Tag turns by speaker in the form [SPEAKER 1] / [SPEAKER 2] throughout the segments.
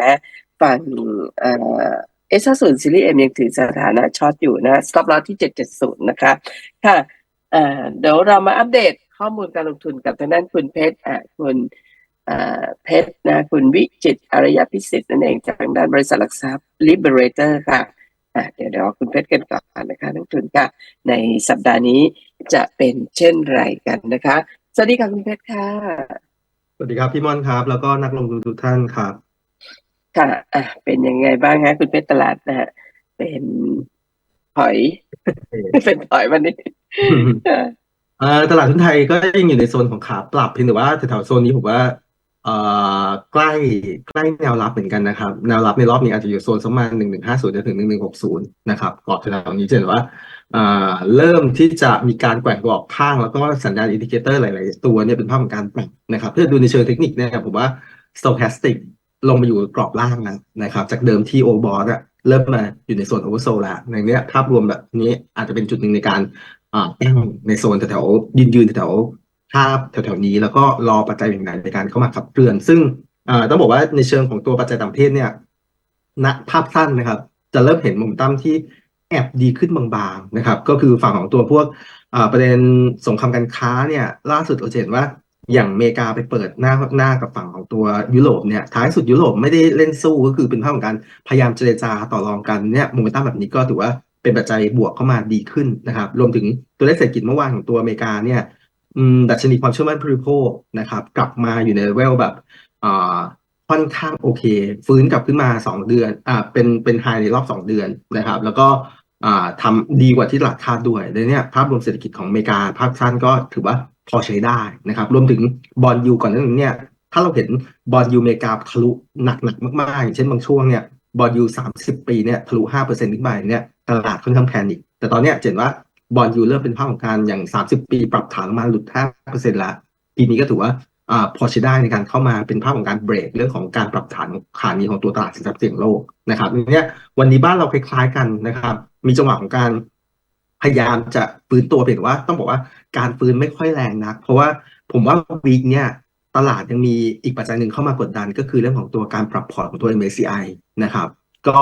[SPEAKER 1] นะฝั่งเอ่อเอสศูนย์ซีรีส์เอ็มยังถือสถานะช็อตอยู่นะ stop loss ที่ 770 นะคะค่ะเอ่อเดี๋ยวเรามาอัปเดตข้อมูลการลงทุนกับทางด้านคุณเพชรอะคุณเพชรนะคุณวิจิตอารยพิสิทธิ์นั่นเองจากทางด้านบริษัทหลักทรัพย์ Liberator ค่ะอะเดี๋ยวเดี๋ยวคุณเพชรกันก่อนนะคะนักทุนค่ะในสัปดาห์นี้จะเป็นเช่นไรกันนะคะ สวัสดีค่ะคุณเพชรค่ะ
[SPEAKER 2] สวัสดีครับพี่มอนครับ แล้วก็นักลงทุนทุกท่านครับ
[SPEAKER 1] ค่ะอะเป็นยังไงบ้างฮะคุณเพชรตลาดนะฮะ เป็นถอย เป็นถอยวันนี้ค่ะ
[SPEAKER 2] เอ่อตลาดหุ้นไทยก็ยังอยู่ในโซนของขาปรับเพียงแต่ว่าแถวๆโซนนี้ผมว่าเอ่อใกล้ใกล้แนวรับเหมือนกันนะครับ แนวรับในรอบนี้อาจจะอยู่โซนสักประมาณหนึ่งหนึ่งห้าศูนย์จนถึงหนึ่งหนึ่งหกศูนย์นะครับกรอบแถวๆนี้จะเห็นว่าอ่าเริ่มที่จะมีการแกว่งตัวออกข้าง แล้วก็สัญญาณอินดิเคเตอร์หลาย ๆ ตัวเนี่ยเป็นภาพของการปรับนะครับถ้าดูในเชิงเทคนิคเนี่ยผมว่า stochastic ลงมาอยู่กรอบล่างแล้วนะครับ จากเดิมที่โอบอสอะเริ่มมาอยู่ในโซนโอเวอร์โซแล้วในเนี้ยภาพรวมแบบนี้อาจจะเป็นจุดหนึ่งในการอ่าตั้งในโซนแถวๆยืนยืนแถวๆภาพแถวๆนี้แล้วก็รอปัจจัยอย่างไรในการเข้ามาขับเคลื่อน ซึ่งอ่าต้องบอกว่าในเชิงของตัวปัจจัยต่างประเทศเนี่ยณภาพสั้นนะครับ จะเริ่มเห็นมเมตั้มที่แอบดีขึ้นบางๆนะครับ ก็คือฝั่งของตัวพวกอ่าประเด็นสงครามการค้าเนี่ยล่าสุดเราจะเห็นว่า อย่างอเมริกาไปเปิดหน้าหน้ากับฝั่งของตัวยุโรปเนี่ยท้ายสุดยุโรปไม่ได้เล่นสู้ก็คือเป็นภาพของการพยายามเจรจาต่อรองกันเนี่ยโมเมนตัมแบบนี้ก็ถือว่าเป็นปัจจัยบวกเข้ามาดีขึ้นนะครับรวมถึงตัวเลขเศรษฐกิจเมื่อวานของตัวอเมริกาเนี่ยดัชนีความเชื่อมั่นผู้บริโภคนะครับกลับมาอยู่ในเลเวลแบบค่อนข้างโอเค ฟื้นกลับขึ้นมา 2 เดือนอ่าเป็นเป็นไฮในรอบ 2 เดือนนะครับ แล้วก็อ่าทำดีกว่าที่ตลาดคาดด้วยเลยเนี่ยภาพรวมเศรษฐกิจของอเมริกาภาพสั้นก็ถือว่า พอใช้ได้นะครับ รวมถึงบอลยูก่อนหน้านี้เนี่ย ถ้าเราเห็นบอลยูอเมริกาทะลุหนักๆมากๆอย่างเช่นบางช่วงเนี่ยบอลยูสามสิบปีเนี่ยทะลุห้าเปอร์เซ็นต์ขึ้นไปเนี่ยตลาดค่อนข้างแพนิคแต่ตอนเนี้ยเห็นว่าบอลยูเริ่มเป็นภาพของการอย่างสามสิบปีปรับฐานมาหลุดห้าเปอร์เซ็นต์ละปีนี้ก็ถือว่าอ่าพอใช้ได้ในการเข้ามาเป็นภาพของการเบรกเรื่องของการปรับฐานขานี้ของตัวตลาดสินทรัพย์เสี่ยงโลกนะครับเนี่ยวันนี้บ้านเราคล้ายๆกันนะครับ มีจังหวะของการ พยายามจะฟื้นตัวเพียงแต่ว่าต้องบอกว่าการฟื้นไม่ค่อยแรงนัก เพราะว่าผมว่าวีคเนี่ยตลาดยังมีอีกปัจจัยหนึ่งเข้ามากดดัน ก็คือเรื่องของตัวการปรับพอร์ตของตัว MSCI นะครับ ก็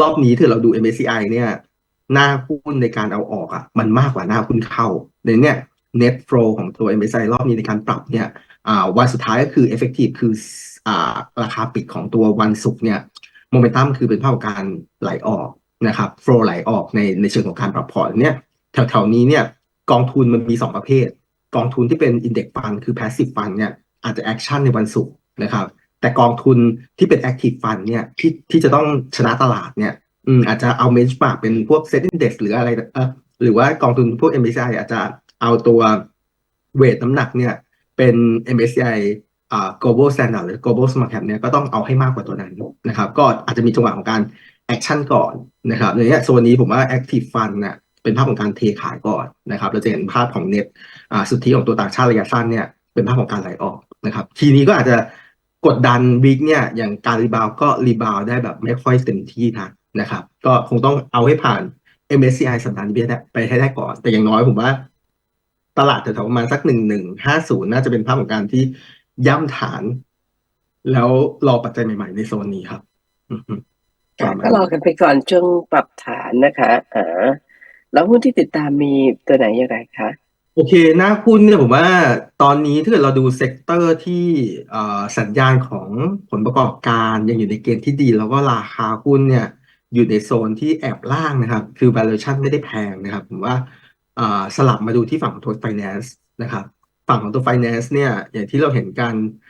[SPEAKER 2] รอบนี้ถ้าเราดู MSCI เนี่ยหน้าหุ้นในการเอาออกอะมันมากกว่าหน้าหุ้นเข้าในเนี่ย net flow ของตัว MSCI รอบนี้ในการปรับเนี่ยวันสุดท้ายก็คือ effective คืออราคาปิดของตัววันศุกร์เนี่ยโมเมนตัมคือเป็นภาพการไหลออก นะครับ flow ไหลออกในในเชิงของการปรับพอร์ตเนี่ยแถวๆนี้เนี่ยกองทุนมันมีสองประเภท กองทุนที่เป็น index fund คือ passive fund เนี่ยอาจจะแอคชั่นในวันศุกร์นะครับแต่กองทุนที่เป็น Active Fund เนี่ยที่ที่จะต้องชนะตลาดเนี่ยอืมอาจจะเอาเมน c h มากเป็นพวก Set Index หรืออะไรเออหรือว่ากองทุนพวก MSCI อาจจะเอาตัวเวทน้ำหนักเนี่ยเป็น MSCI อ่า global standard หรือ global smart cap เนี่ยก็ต้องเอาให้มากกว่าตัวนั้นนะครับ ก็อาจจะมีจังหวะของการ แอคชั่นก่อนนะครับในเนี้ยโซนนี้ผมว่า Active Fund เนี่ยเป็นภาพของการเทขายก่อนนะครับเราจะเห็นภาพของเน็ตอ่าสุทธิของตัวต่างชาติระยะสั้นเนี่ยเป็นภาพของการไหลออกนะครับ ทีนี้ก็อาจจะกดดันวิกเนี่ยอย่างการรีบาวก็รีบาวได้แบบไม่ค่อยเต็มที่นะนะครับ ก็คงต้องเอาให้ผ่าน MSCI สัปดาห์นี้ไปได้ไปให้ได้ก่อน แต่อย่างน้อยผมว่า ตลาดแถวๆประมาณสักหนึ่งหนึ่งห้าศูนย์น่าจะเป็นภาพของการที่ย่ำฐาน แล้วรอปัจจัยใหม่ ๆ ในโซนนี้ครับ
[SPEAKER 1] ก็รอกันไปก่อนช่วงปรับฐานนะคะอ่าแล้วหุ้นที่ติดตามมีตัวไหนอย่างไรคะ
[SPEAKER 2] โอเคหน้าหุ้นเนี่ยผมว่าตอนนี้ถ้าเกิดเราดูเซกเตอร์ที่เอ่อสัญญาณของผลประกอบการยังอยู่ในเกณฑ์ที่ดี แล้วก็ราคาหุ้นเนี่ยอยู่ในโซนที่แอบล่างนะครับ คือ valuation ไม่ได้แพงนะครับ ผมว่าเอ่อสลับมาดูที่ฝั่งของตัว finance นะครับ ฝั่งของตัว finance เนี่ยอย่างที่เราเห็นกันเอ่อ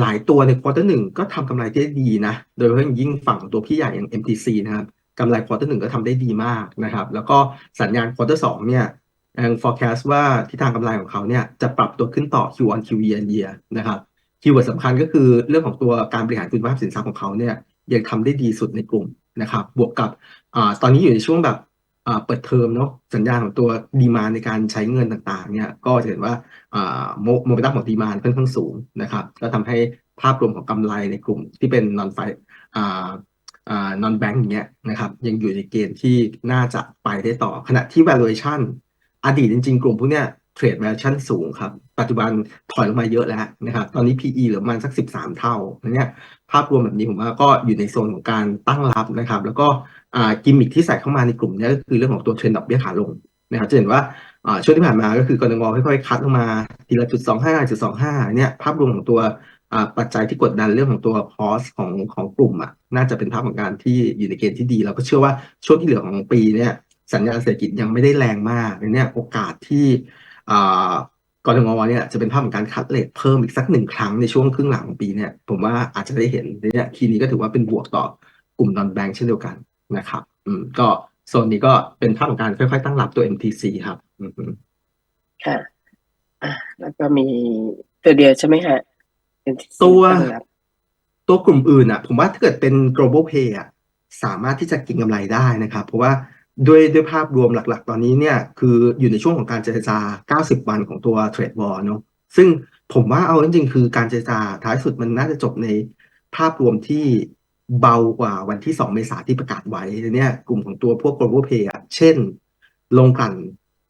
[SPEAKER 2] หลายตัวในควอเตอร์หนึ่งก็ทำกำไรได้ดีนะ โดยเฉพาะยิ่งฝั่งตัวพี่ใหญ่อย่าง MTC นะครับกำไรควอเตอร์หนึ่งก็ทำได้ดีมากนะครับ แล้วก็สัญญาณควอเตอร์สองเนี่ยยัง forecast ว่าทิศทางกำไรของเขาเนี่ยจะปรับตัวขึ้นต่อ Q on Q year on year นะครับคีย์เวิร์ดสำคัญก็คือเรื่องของตัวการบริหารคุณภาพสินทรัพย์ของเขาเนี่ยยังทำได้ดีสุดในกลุ่มนะครับ บวกกับอตอนนี้อยู่ในช่วงแบบ เปิดเทอมเนาะสัญญาณของตัวดีมาในการใช้เงินต่างๆเนี่ยก็จะเห็นว่าโมโมเมนตัมของดีมาค่อนข้างสูงนะครับก็ทำให้ภาพรวมของกำไรในกลุ่มที่เป็นนอนไฟนอนแบงก์อย่างเงี้ยนะครับยังอยู่ในเกณฑ์ที่น่าจะไปได้ต่อขณะที่ valuation อดีตจริงๆ กลุ่มพวกเนี้ยเทรด valuation สูงครับ ปัจจุบันถอยลงมาเยอะแล้วนะครับ ตอนนี้ PE เหลือประมาณสัก 13 เท่าเนี่ยภาพรวมแบบนี้ผมว่าก็อยู่ในโซนของการตั้งรับนะครับ แล้วก็อ่ากิมมิคที่ใส่เข้ามาในกลุ่มนี้ก็คือเรื่องของตัวเทรนด์ดอกเบี้ยขาลงนะครับจะเห็นว่าอ่าช่วงที่ผ่านมาก็คือกรงค่อยๆคัดลงมาทีละจุดสองห้าจุดสองห้าเนี่ยภาพรวมของตัวอ่าปัจจัยที่กดดันเรื่องของตัวคอสของของกลุ่มอะน่าจะเป็นภาพของการที่อยู่ในเกณฑ์ที่ดีแล้วก็เชื่อว่าช่วงที่เหลือของปีเนี่ยสัญญาณเศรษฐกิจยังไม่ได้แรงมากเนี่ยโอกาสที่ กรงเนี่ยจะเป็นภาพของการคัดเลทเพิ่มอีกสักหนึ่งครั้งในช่วงครึ่งหลังของปีเนี่ยผมว่าอาจจะได้เห็นเนี่ยทีนี้ก็ถือว่าเป็นบวกต่อกลุ่มนอนแบงค์เช่นเดียวกันนะครับอืมก็โซนนี้ก็เป็นภาพของการค่อยๆ ตั้งรับตัว MTC ครับอืม
[SPEAKER 1] ค่ะอะแล้วก็มีตัวเดียวใช่ไหมฮะเป็นที่
[SPEAKER 2] ตัว
[SPEAKER 1] ตั้งรับ
[SPEAKER 2] ตัวกลุ่มอื่นอะ ผมว่าถ้าเกิดเป็น global pay อะสามารถที่จะกินกำไรได้นะครับ เพราะว่า ด้วยด้วยภาพรวมหลักๆ ตอนนี้เนี่ยคืออยู่ในช่วงของการเจรจา 90 วันของตัว trade war เนอะซึ่งผมว่าเอาจริงๆ คือการเจรจาท้ายสุดมันน่าจะจบในภาพรวมที่เบากว่าวันที่ 2 เมษาที่ประกาศไว้เนี่ยกลุ่มของตัวพวก global pay อะเช่น ลงกลั่น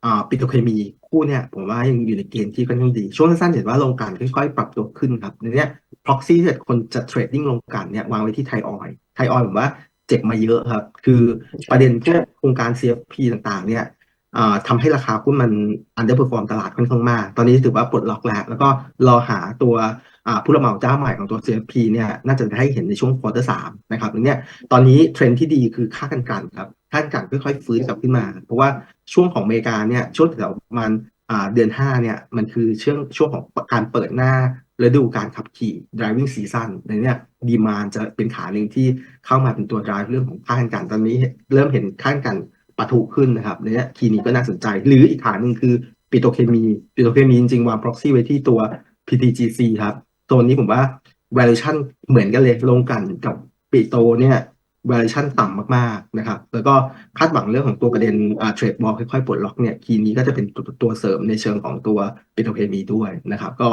[SPEAKER 2] อ่าปิโตรเคมีคู่เนี่ยผมว่ายังอยู่ในเกณฑ์ที่ค่อนข้างดี ช่วงสั้นๆเห็นว่าลงกลั่นค่อยๆ ปรับตัวขึ้นครับในเนี้ย proxy ที่คนจะเทรดดิ้งลงกลั่นเนี่ยวางไว้ที่ไทยออยไทยออยผมว่า จ็บมาเยอะครับ คือประเด็นพวกโครงการ CFP ต่างๆ เนี่ยอ่าทำให้ราคาหุ้นมัน underperform ตลาดค่อนข้างมาก ตอนนี้ถือว่าปลดล็อกแล้ว แล้วก็รอหาตัวอ่าผู้รับเหมาเจ้าใหม่ของตัว CFP เนี่ยน่าจะได้เห็นในช่วงควอเตอร์สามนะครับเนี่ยตอนนี้เทรนด์ที่ดีคือค่ากันกลั่นครับค่ากันกลั่นค่อยๆฟื้นกลับขึ้นมา เพราะว่าช่วงของอเมริกาเนี่ยช่วงแถวประมาณอ่าเดือนห้าเนี่ยมันคือช่วงช่วงของการเปิดหน้า ฤดูการขับขี่ driving season ในเนี้ยดีมานจะเป็นขาหนึ่งที่เข้ามาเป็นตัว drive เรื่องของค่ากันกันตอนนี้เริ่มเห็นค่ากันกันปะทุขึ้นนะครับในเนี้ยคีย์นี้ก็น่าสนใจ หรืออีกขาหนึ่งคือปิโตเคมีปิโตเคมีจริงๆวาง proxy ไว้ที่ตัว PTGC ครับตัวนี้ผมว่า valuation เหมือนกันเลยลงกันกับปิโตเนี่ย valuation ต่ำมากๆนะครับ แล้วก็คาดหวังเรื่องของตัวประเด็นอ่า trade war ค่อยๆปลดล็อกเนี่ยคีย์นี้ก็จะเป็นตัวตัวเสริมในเชิงของตัวปิโตเคมีด้วยนะครับ ก็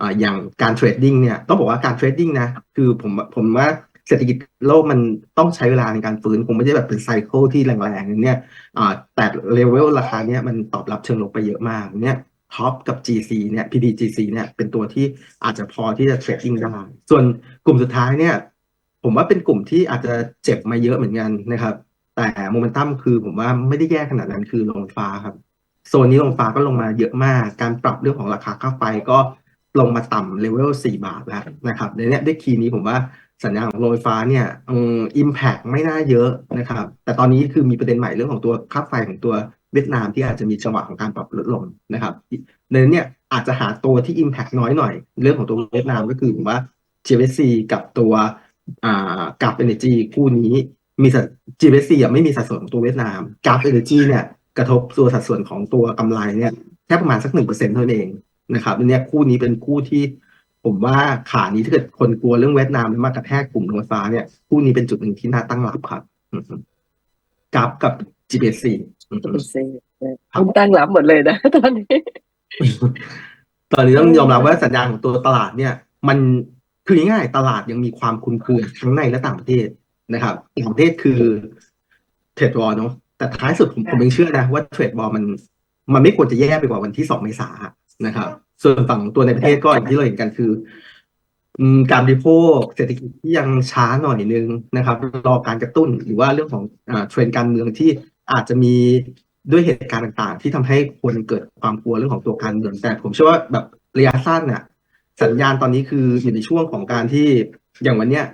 [SPEAKER 2] อ่าอย่างการเทรดดิ้งเนี่ยต้องบอกว่าการเทรดดิ้งนะคือผมผมว่าเศรษฐกิจโลกมันต้องใช้เวลาในการฟื้นคงไม่ได้แบบเป็นไซเคิลที่แรงๆเนี่ยอ่าแต่เลเวลราคาเนี่ยมันตอบรับเชิงลบไปเยอะมากเนี่ยท็อปกับ GC เนี่ย PTGC เนี่ยเป็นตัวที่อาจจะพอที่จะเทรดดิ้งได้ส่วนกลุ่มสุดท้ายเนี่ยผมว่าเป็นกลุ่มที่อาจจะเจ็บมาเยอะเหมือนกันนะครับ แต่โมเมนตัมคือผมว่าไม่ได้แย่ขนาดนั้นคือลงฟ้าครับ โซนนี้ลงฟ้าก็ลงมาเยอะมาก การปรับเรื่องของราคาค่าไฟก็ ลงมาต่ำเลเวล4บาทแล้วนะครับในเนี้ยด้วยคีย์นี้ผมว่าสัญญาณของโรงไฟฟ้าเนี่ยอืมอิมแพกไม่น่าเยอะนะครับ แต่ตอนนี้คือมีประเด็นใหม่เรื่องของตัวค่าไฟของตัวเวียดนามที่อาจจะมีจังหวะของการปรับลดลงนะครับในนั้นเนี่ยอาจจะหาตัวที่ Impact น้อยหน่อย เรื่องของตัวเวียดนามก็คือผมว่า GSC กับตัวอ่ากับ Energy คู่นี้มีสัด GSC ไม่มีสัดส่วนของตัวเวียดนามกับ Energy เนี่ยกระทบตัวสัดส่วนของตัวกำไรเนี่ยแค่ประมาณสักหนึ่งเปอร์เซ็นต์เท่านั้นเอง นะครับอันเนี้ยคู่นี้เป็นคู่ที่ผมว่าขานี้ถ้าเกิดคนกลัวเรื่องเวียดนามแล้วมากระแทกกลุ่มโรงไฟฟ้าเนี่ยคู่นี้เป็นจุดหนึ่งที่น่าตั้งรับครับอืมกับกับ GSC อืม
[SPEAKER 1] ซีคุณตั้งรับหมดเลยนะตอนนี้
[SPEAKER 2] ตอนนี้ต้องยอมรับว่าสัญญาณของตัวตลาดเนี่ย มันคือง่ายๆตลาดยังมีความคลุมเครือทั้งในและต่างประเทศนะครับต่างประเทศคือเทรดบอลเนาะแต่ท้ายสุดผมผมยังเชื่อนะว่าเทรดบอลมัน มันไม่ควรจะแย่ไปกว่าวันที่สองเมษาย นะครับ ส่วนฝั่งตัวในประเทศก็อย่างที่เราเห็นกันคือการบริโภคเศรษฐกิจที่ยังช้าหน่อยนึงนะครับ รอการกระตุ้นหรือว่าเรื่องของเทรนด์การเมืองที่อาจจะมีด้วยเหตุการณ์ต่างๆ ที่ทำให้คนเกิดความกลัวเรื่องของตัวการเมืองแต่ผมเชื่อว่าแบบระยะสั้นเนี่ยสัญญาณตอนนี้คืออยู่ในช่วงของการที่อย่างวันเนี้ย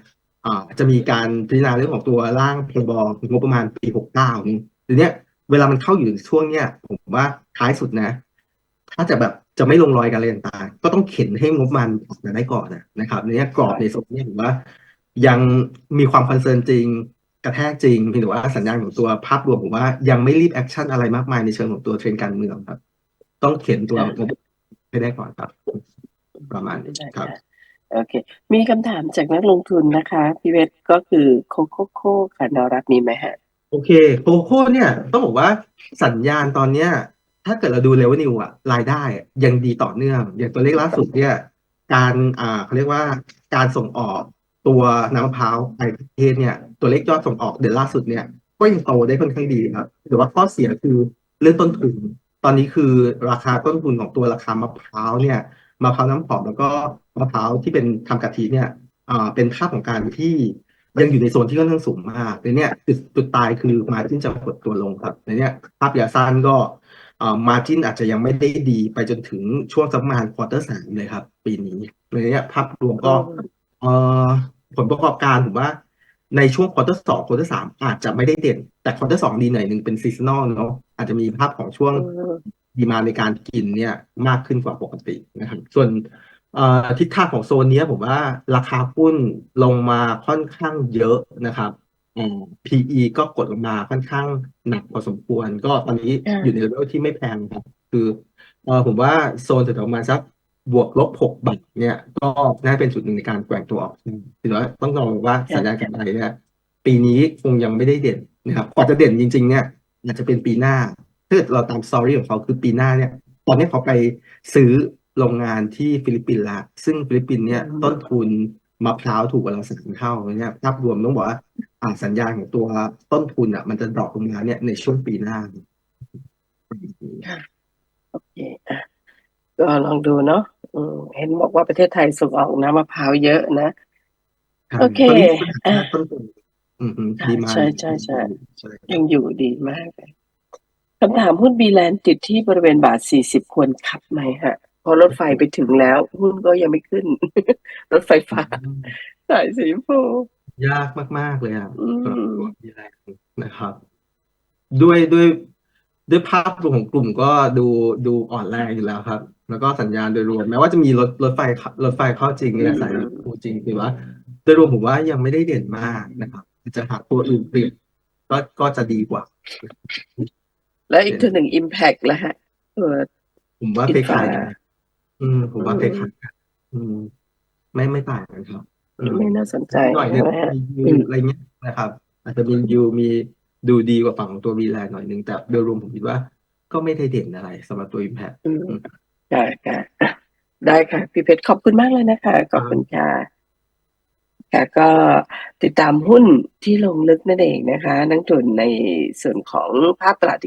[SPEAKER 2] จะมีการพิจารณาเรื่องของตัวร่างพรบงบประมาณปีหกเก้านี้ทีเนี้ยเวลามันเข้าอยู่ในช่วงเนี้ยผมว่าท้ายสุดนะ ถ้าจะแบบจะไม่ลงรอยกันอะไรต่างๆ ก็ต้องเข็นให้งบประมันออกมาได้ก่อนนะนะครับในเนี้ยกรอบในโซนเนี้ยผมว่า ยังมีความคอนเซิร์นจริง กระแทกจริงเพียงแต่ว่าสัญญาณของตัวภาพรวมผมว่ายังไม่รีบแอคชั่นอะไรมากมายในเชิงของตัวเทรนด์การเมืองครับ ต้องเข็นตัวงบให้ได้ก่อนครับ ประมาณนี้ครับ
[SPEAKER 1] โอเค มีคำถามจากนักลงทุนนะคะ พี่เวทก็คือโคโคโค่ค่ะแนวรับมีไหมฮะ
[SPEAKER 2] โอเค โคโค่เนี่ย ต้องบอกว่าสัญญาณตอนเนี้ย ถ้าเกิดเราดูเลเวนิวอะรายได้ยังดีต่อเนื่อง อย่างตัวเลขล่าสุดเนี่ย การอ่าเขาเรียกว่าการส่งออกตัวน้ำมะพร้าวไปประเทศเนี่ย ตัวเลขยอดส่งออกเดือนล่าสุดเนี่ย ก็ยังโตได้ค่อนข้างดีครับแต่ว่าข้อเสียคือเรื่องต้นทุน ตอนนี้คือราคาต้นทุนของตัวราคามะพร้าวเนี่ยมะพร้าวน้ำหอมแล้วก็มะพร้าวที่เป็นทำกะทิเนี่ยอ่าเป็นภาพของการที่ยังอยู่ในโซนที่ค่อนข้างสูงมากในเนี้ยจุดจุดตายคือมาจิ้นจะหดตัวลงครับในเนี้ยภาพยะสั้นก็ อ่ามาจิ้นอาจจะยังไม่ได้ดีไปจนถึงช่วงสักประมาณควอเตอร์สามเลยครับ ปีนี้ในเนี้ยภาพรวมก็เอ่อผลประกอบการผมว่าในช่วงควอเตอร์สองควอเตอร์สามอาจจะไม่ได้เด่น แต่ควอเตอร์สองดีหน่อยหนึ่งเป็นซีซันอลเนาะอาจจะมีภาพของช่วง
[SPEAKER 1] อืม
[SPEAKER 2] ดีมาในการกินเนี่ยมากขึ้นกว่าปกตินะครับส่วนเอ่อทิศทางของโซนเนี้ยผมว่าราคาหุ้นลงมาค่อนข้างเยอะนะครับ อืม PE ก็กดลงมาค่อนข้างหนักพอสมควร ก็ตอนนี้
[SPEAKER 1] อ่า
[SPEAKER 2] อยู่ในเลเวลที่ไม่แพงครับ คือเออผมว่าโซนแถวๆประมาณสักบวกลบหกบาทเนี่ย ก็น่าเป็นจุดหนึ่งในการแกว่งตัวออกถือว่าต้องรอว่าสัญญาณการอะไรเนี่ยปีนี้คงยังไม่ได้เด่นนะครับกว่าจะเด่นจริง ๆ เนี่ยอาจจะเป็นปีหน้าถ้าเกิดเราตามสตอรี่ของเขาคือปีหน้าเนี่ย ตอนนี้เขาไปซื้อโรงงานที่ฟิลิปปินส์ละซึ่งฟิลิปปินส์เนี่ย
[SPEAKER 1] อืม
[SPEAKER 2] ต้นทุน มะพร้าวถูกกว่าเราสามเท่าเนี่ยภาพรวมต้องบอกว่าอ่าสัญญาณของตัวต้นทุนอะ มันจะดรอปลงมาเนี่ยในช่วงปีหน้า
[SPEAKER 1] โอเคอะก็ลองดูเนาะอืมเห็นบอกว่าประเทศไทยส่งออกน้ำมะพร้าวเยอะนะโอเค
[SPEAKER 2] ตอนนี้
[SPEAKER 1] อะ
[SPEAKER 2] ต้นทุนอืมดีมา
[SPEAKER 1] ใช่ใช่ใช่
[SPEAKER 2] ใช่
[SPEAKER 1] ยังอยู่ดีมากเลยคำถามหุ้นบีแลนด์ติดที่บริเวณบาทสี่สิบควรขับไหมฮะ เพราะรถไฟไปถึงแล้วหุ้นก็ยังไม่ขึ้น รถไฟฟ้าสายสีชมพู
[SPEAKER 2] ยากมาก ๆ เลยอะ
[SPEAKER 1] อืม
[SPEAKER 2] สำหรับตัวมีแรงนะครับ ด้วยด้วยด้วยภาพรวมของกลุ่มก็ดูดูอ่อนแรงอยู่แล้วครับ แล้วก็สัญญาณโดยรวมแม้ว่าจะมีรถรถไฟเข้ารถไฟเข้าจริงเนี่ยสายรถไฟจริงแต่ว่าโดยรวมผมว่ายังไม่ได้เด่นมากนะครับ จะหาตัวอื่นเปรียบก็ก็จะดีกว่า
[SPEAKER 1] แล้วอีกตัวหนึ่ง Impact แล้วฮะเออ
[SPEAKER 2] ผมว่าค
[SPEAKER 1] อินฟา
[SPEAKER 2] ล้ายๆกัน อืม ผมว่า
[SPEAKER 1] อืม
[SPEAKER 2] คล้ายๆกันอืม ไม่ไม่ต่างกันครับ อืม
[SPEAKER 1] ไม่น่าสนใจ
[SPEAKER 2] หน่อยหนึง
[SPEAKER 1] นะฮะ
[SPEAKER 2] มียู
[SPEAKER 1] อืม
[SPEAKER 2] อะไรเงี้ยนะครับ อาจจะมียูมีดูดีกว่าฝั่งของตัววีแลนหน่อยหนึงแต่โดยรวมผมคิดว่า ก็ไม่ได้เด่นอะไรสำหรับตัว Impact
[SPEAKER 1] อืมค่ะค่ะได้ค่ะ พี่เพชรขอบคุณมากเลยนะคะขอบคุณค่ะ ค่ะก็ติดตามหุ้นที่ลงลึกนั่นเองนะคะนักทุนในส่วนของภาพตลาดที่